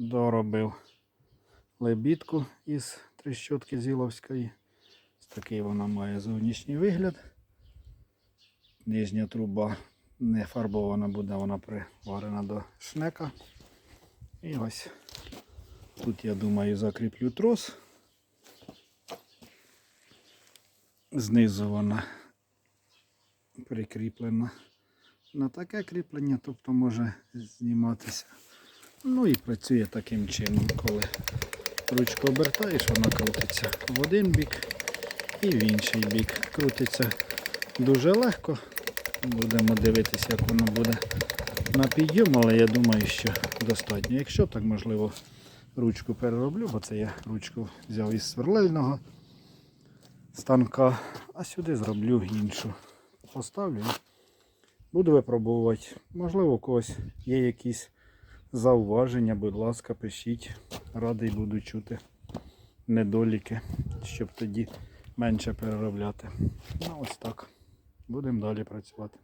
доробив лебідку із трещотки Зіловської. Такий вона має зовнішній вигляд. Нижня труба не фарбована буде, вона приварена до шнека. І ось тут, я думаю, закріплю трос. Знизу вона прикріплена на таке кріплення, тобто може зніматися. Ну і працює таким чином, коли ручку обертаєш, вона крутиться в один бік і в інший бік. Крутиться дуже легко. Будемо дивитися, як воно буде на підйом, але я думаю, що достатньо. Якщо так, можливо, ручку перероблю, бо це я ручку взяв із сверлильного станка, а сюди зроблю іншу. Поставлю буду випробовувати. Можливо, у когось є якісь зауваження, будь ласка, пишіть. Радий буду чути недоліки, щоб тоді менше переробляти. Ну ось так. Будемо далі працювати.